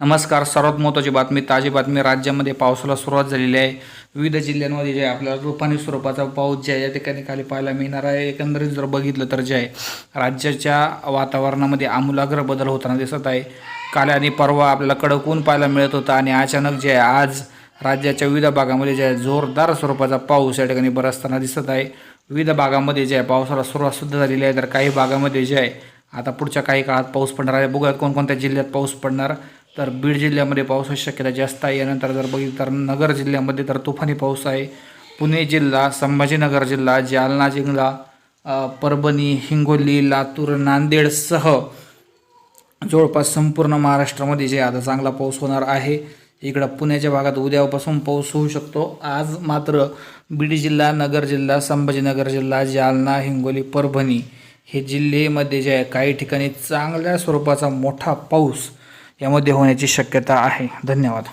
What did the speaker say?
नमस्कार सर्वात महत्त्वाची बातमी ताजी बातमी. राज्यामध्ये पावसाला सुरुवात झालेली आहे. विविध जिल्ह्यांमध्ये जे आहे आपल्याला रुपानी स्वरूपाचा पाऊस जे आहे या ठिकाणी खाली पाहायला मिळणार आहे. एकंदरीत जर बघितलं तर जे आहे राज्याच्या वातावरणामध्ये आमूलाग्र बदल होताना दिसत आहे. काल आणि परवा आपल्याला कडक ऊन पाहायला मिळत होता आणि अचानक जे आहे आज राज्याच्या विविध भागामध्ये जे आहे जोरदार स्वरूपाचा पाऊस या ठिकाणी बरसताना दिसत आहे. विविध भागामध्ये जे आहे पावसाला सुरुवात सुद्धा झालेली आहे. तर काही भागामध्ये जे आहे आता पुढच्या काही काळात पाऊस पडणार आहे. बघूयात कोणकोणत्या जिल्ह्यात पाऊस पडणार. तर बीड जिल्ह्यामध्ये पावसाची शक्यता जास्त आहे. यानंतर जर बघितलं तर नगर जिल्ह्यामध्ये तर तुफानी पाऊस आहे. पुणे जिल्हा संभाजीनगर जिल्हा जालना जिल्हा परभणी हिंगोली लातूर नांदेडसह जवळपास संपूर्ण महाराष्ट्रामध्ये जे आता चांगला पाऊस होणार आहे. इकडं पुण्याच्या भागात उद्यापासून पाऊस होऊ शकतो. आज मात्र बीड जिल्हा नगर जिल्हा संभाजीनगर जिल्हा जालना हिंगोली परभणी हे जिल्ह्यामध्ये जे आहे काही ठिकाणी चांगल्या स्वरूपाचा मोठा पाऊस यामध्ये होण्याची शक्यता आहे. धन्यवाद.